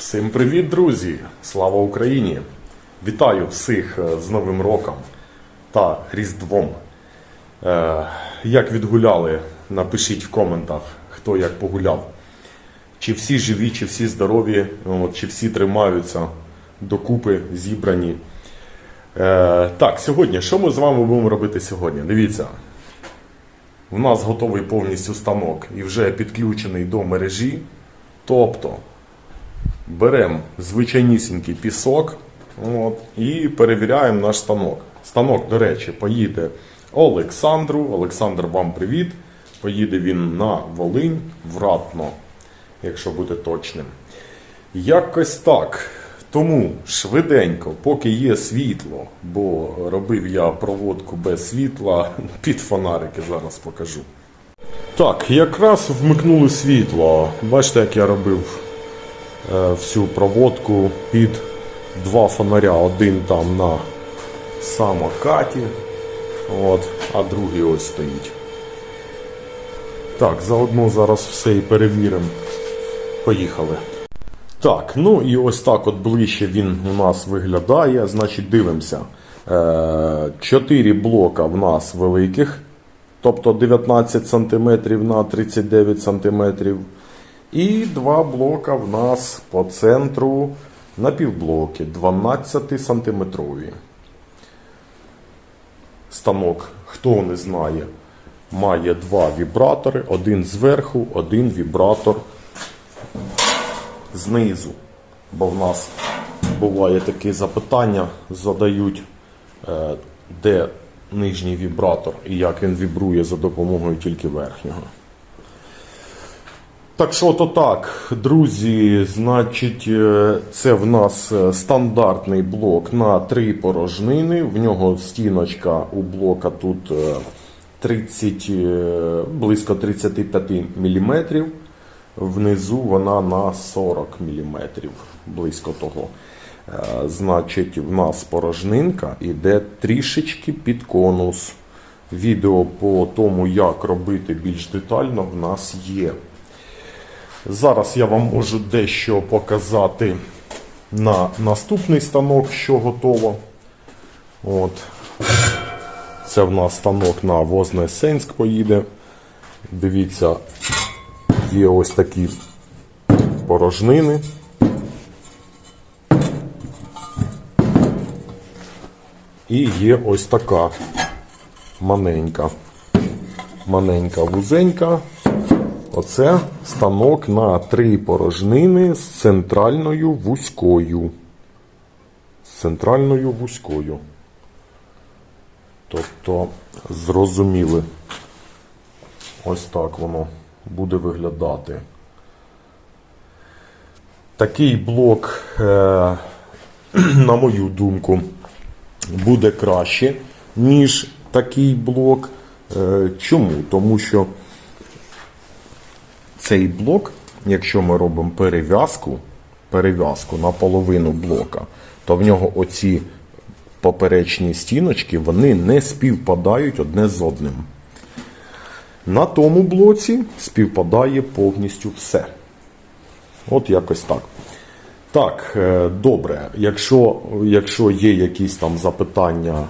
Всім привіт, друзі! Слава Україні! Вітаю всіх е, з Новим роком та Різдвом. Е, Як відгуляли, напишіть в коментах, хто як погуляв. Чи всі живі, чи всі здорові, чи всі тримаються докупи, зібрані. Е, Так, сьогодні, що ми з вами будемо робити сьогодні? Дивіться, у нас готовий повністю станок і вже підключений до мережі. Тобто беремо звичайнісінький пісок от, і перевіряємо наш станок. Станок, до речі, поїде Олександру. Олександр, вам привіт. Поїде він на Волинь в Ратно, якщо бути точним. Якось так. Тому швиденько, поки є світло, бо робив я проводку без світла, під фонарики зараз покажу. Так, якраз вмикнули світло. Бачите, як я робив всю проводку під два фонаря. Один там на самокаті, от, а другий ось стоїть. Так, заодно зараз все і перевіримо. Поїхали. Так, ну і ось так от ближче він у нас виглядає. Значить, дивимося. Е, Чотири блока в нас великих, тобто 19 см на 39 см. І два блока в нас по центру на півблоки 12 сантиметрові. Станок, хто не знає, має два вібратори, один зверху, один вібратор знизу. Бо в нас буває таке запитання, задають, е, де нижній вібратор і як він вібрує за допомогою тільки верхнього. Так що то так, друзі, значить, е, це в нас е, стандартний блок на три порожнини. В нього стіночка у блока тут е, 30, е, близько 35 мм. Внизу вона на 40 мм, близько того. Значить, в нас порожнинка іде трішечки під конус. Відео по тому, як робити більш детально, в нас є. Зараз я вам можу дещо показати на наступний станок, що готово. От. Це в нас станок на Вознесенськ поїде. Дивіться, є ось такі порожнини. І є ось така маленька. Маленька вузенька. Оце станок на три порожнини з центральною вузькою. З центральною вузькою. Тобто, зрозуміли, ось так воно буде виглядати. Такий блок, е, на мою думку, буде краще, ніж такий блок. Е, Чому? Тому що цей блок, якщо ми робимо перев'язку, перев'язку на половину блока, то в нього оці поперечні стіночки вони не співпадають одне з одним. На тому блоці співпадає повністю все. От якось так. Так, е, добре. Якщо, якщо є якісь там запитання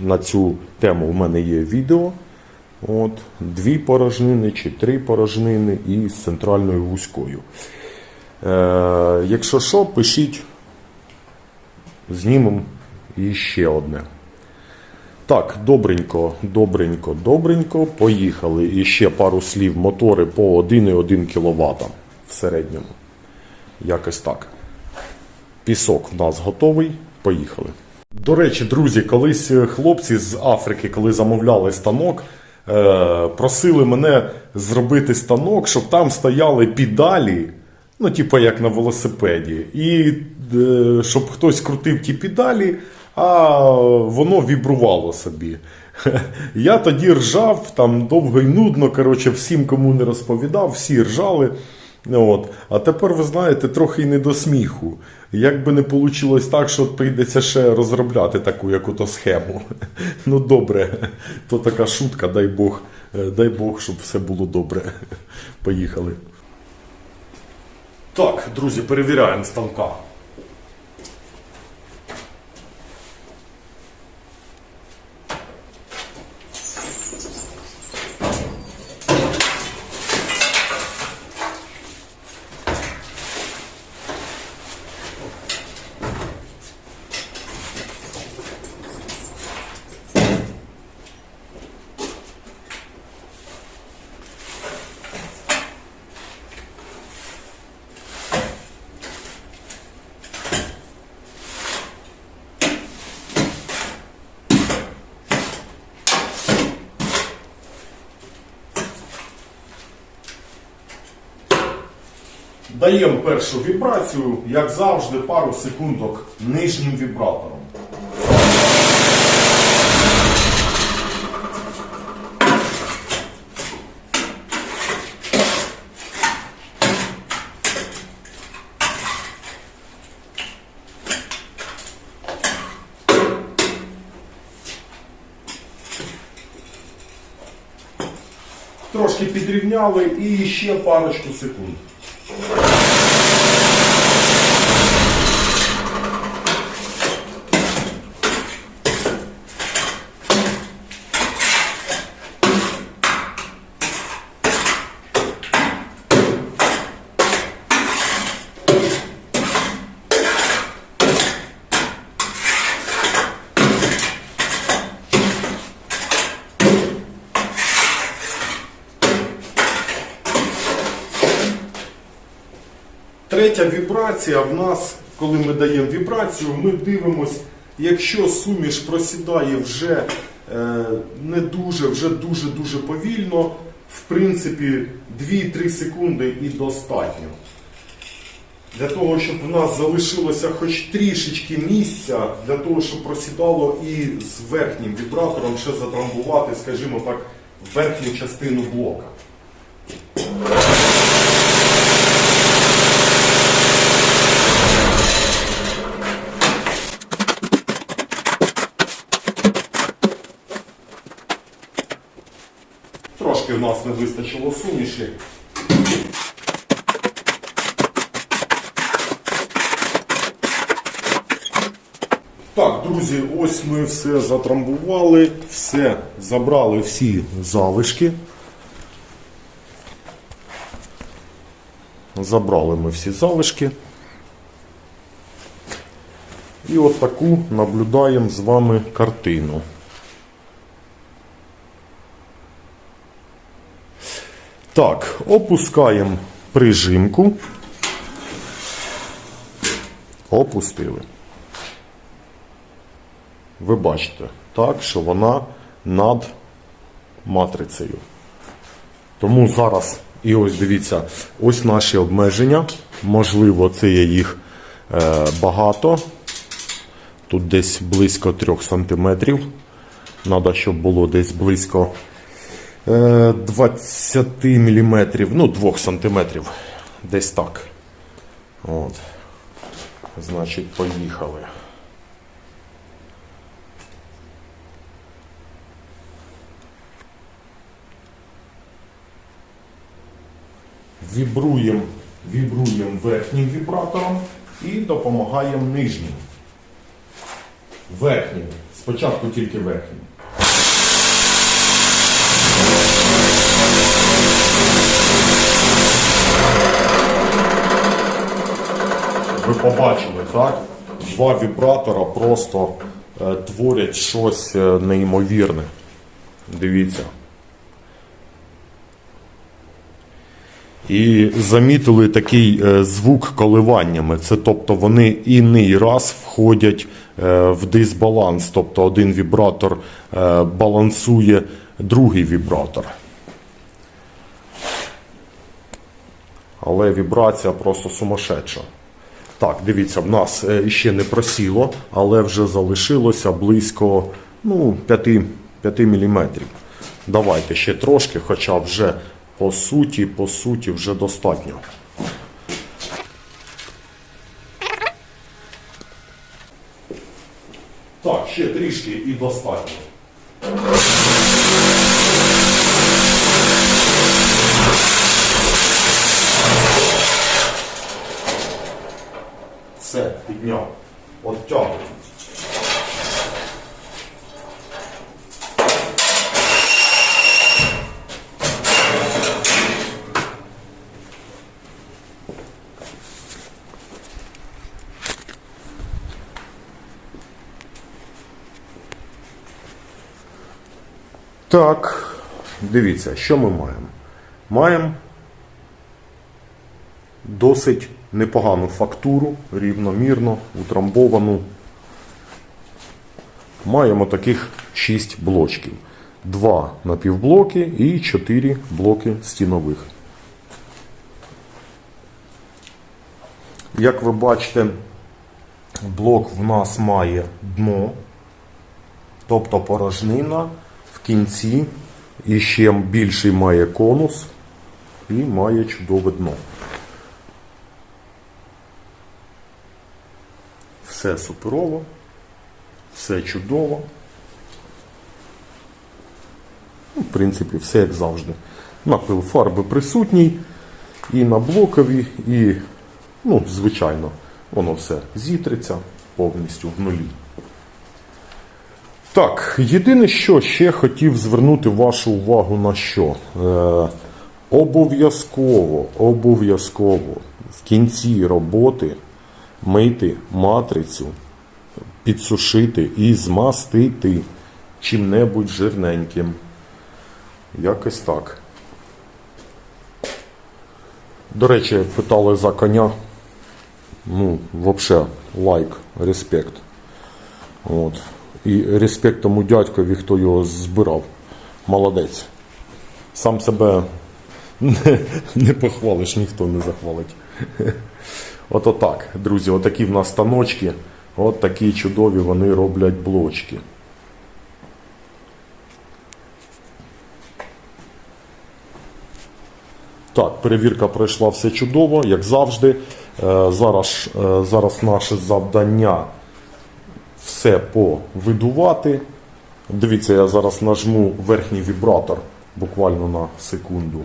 на цю тему, в мене є відео. От, дві порожнини чи три порожнини і з центральною вузькою. Е, якщо що, пишіть, знімемо і ще одне. Так, добренько, добренько, добренько. Поїхали. І ще пару слів. Мотори по 1,1 кВт в середньому. Якось так. Пісок в нас готовий. Поїхали. До речі, друзі, колись е, хлопці з Африки, коли замовляли станок, просили мене зробити станок, щоб там стояли педалі, ну, типу як на велосипеді, і е, щоб хтось крутив ті педалі, а воно вібрувало собі. Я тоді ржав, там довго й нудно, коротше, всім, кому не розповідав, всі ржали. От. А тепер, ви знаєте, трохи й не до сміху. Як би не вийшло так, що прийдеться ще розробляти таку яку-то схему. Ну добре, то така шутка, дай Бог, е, дай Бог, щоб все було добре. Поїхали. Так, друзі, перевіряємо станка. Даємо першу вібрацію, як завжди, пару секундок нижнім вібратором. Трошки підрівняли і ще парочку секунд. Третя вібрація в нас, коли ми даємо вібрацію, ми дивимось, якщо суміш просідає вже е, не дуже, вже дуже-дуже повільно, в принципі, 2-3 секунди і достатньо. Для того, щоб в нас залишилося хоч трішечки місця, для того, щоб просідало і з верхнім вібратором ще затрамбувати, скажімо так, верхню частину блока. Трошки в нас не вистачило суміші. Так, друзі, ось ми все затрамбували, все, забрали всі залишки. Забрали ми всі залишки. І от таку наблюдаємо з вами картину. Так, опускаємо прижимку. Опустили. Ви бачите, так, що вона над матрицею. Тому зараз, і ось дивіться, ось наші обмеження. Можливо, це є їх е, багато. Тут десь близько 3 см. Треба, щоб було десь близько 20 мм, ну 2 см. Десь так. От. Значить, поїхали. Вібруємо, вібруємо верхнім вібратором і допомагаємо нижнім. Верхнім. Спочатку тільки верхнім. Ви побачили, так? Два вібратора просто е, творять щось е, неймовірне. Дивіться. І замітили такий е, звук коливаннями. Це тобто вони іний раз входять в дисбаланс. Тобто один вібратор балансує другий вібратор. Але вібрація просто сумасшедша. Так, дивіться, в нас е, ще не просіло, але вже залишилося близько ну, 5, 5 мм. Давайте ще трошки, хоча вже по суті, по суті, вже достатньо. Так, ще трішки і достатньо. Все, підняв. Оттягуємо. Так, дивіться, що ми маємо? Маємо досить непогану фактуру, рівномірно, утрамбовану. Маємо таких 6 блочків. Два напівблоки і 4 блоки стінових. Як ви бачите, блок в нас має дно, тобто порожнина в кінці і ще більший має конус і має чудове дно. Все суперово, все чудово. Ну, В принципі, все як завжди. Напил фарби присутній і на блокові, і, ну, звичайно, воно все зітреться повністю в нулі. Так, єдине, що ще хотів звернути вашу увагу на що. Е, обов'язково, обов'язково в кінці роботи мити матрицю, підсушити і змастити чим-небудь жирненьким. Якось так. До речі, питали за коня. Ну, взагалі, лайк, респект. От. І респект тому дядькові, хто його збирав. Молодець. Сам себе не, не похвалиш, ніхто не захвалить. Ото так, друзі, отакі в нас станочки. От такі чудові вони роблять блочки. Так, перевірка пройшла все чудово, як завжди. Е, Зараз, е, зараз наше завдання все повидувати. Дивіться, я зараз нажму верхній вібратор буквально на секунду.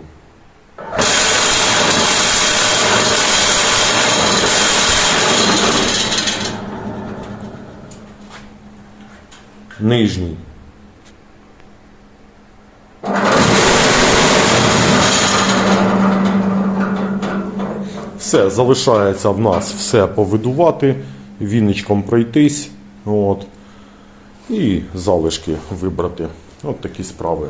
Нижній. Все, залишається в нас все повидувати, віничком пройтись. От. І залишки вибрати. От такі справи.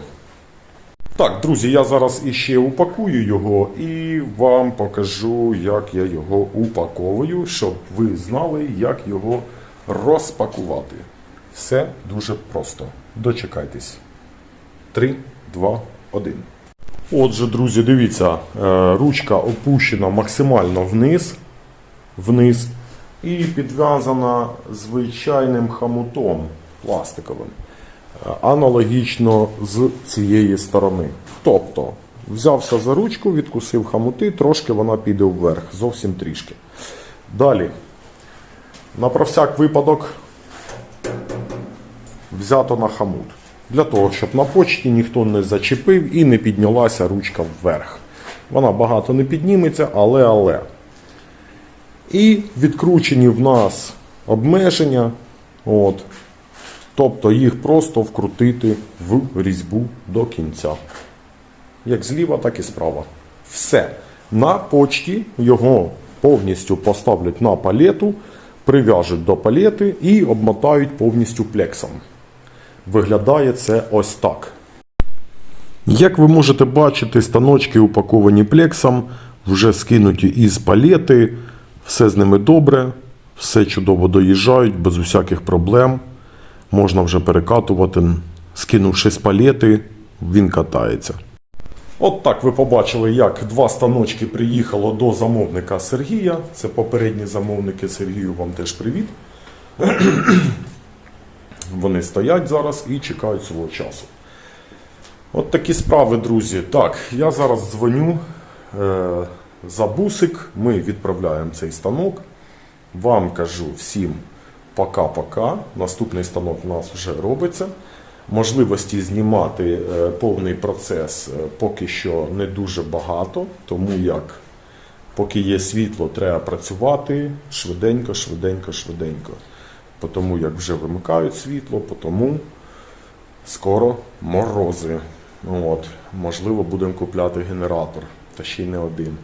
Так, друзі, я зараз іще упакую його і вам покажу, як я його упаковую, щоб ви знали, як його розпакувати. Все дуже просто. Дочекайтесь. 3, 2, 1. Отже, друзі, дивіться, е, ручка опущена максимально вниз, вниз і підв'язана звичайним хамутом пластиковим. Е, Аналогічно з цієї сторони. Тобто, взявся за ручку, відкусив хамути, трошки вона піде вверх, зовсім трішки. Далі, на про всяк випадок, взято на хамут. Для того, щоб на почті ніхто не зачепив і не піднялася ручка вверх. Вона багато не підніметься, але але. І відкручені в нас обмеження. От. Тобто їх просто вкрутити в різьбу до кінця. Як зліва, так і справа. Все. На почті його повністю поставлять на палету, прив'яжуть до палети і обмотають повністю плексом. Виглядає це ось так. Як ви можете бачити, станочки упаковані плексом, вже скинуті із палети, все з ними добре, все чудово доїжджають, без усяких проблем. Можна вже перекатувати, скинувши з палети, він катається. От так ви побачили, як два станочки приїхало до замовника Сергія. Це попередні замовники Сергію, вам теж привіт. Вони стоять зараз і чекають свого часу. От такі справи, друзі. Так, я зараз дзвоню е, за бусик. Ми відправляємо цей станок. Вам кажу всім пока-пока. Наступний станок у нас вже робиться. Можливості знімати е, повний процес е, поки що не дуже багато, тому як Поки є світло, треба працювати швиденько, швиденько, швиденько. По Тому як вже вимикають світло, по тому скоро морози. От, можливо, будемо купляти генератор, та ще й не один.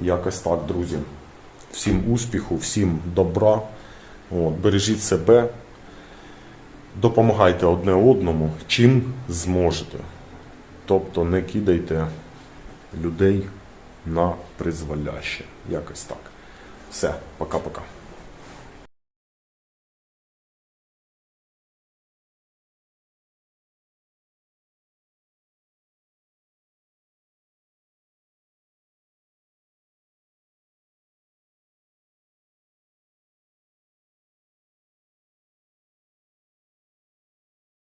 Якось так, друзі. Всім успіху, всім добра. От, бережіть себе, допомагайте одне одному, чим зможете. Тобто не кидайте людей на призволяще. Якось так. Все, пока-пока.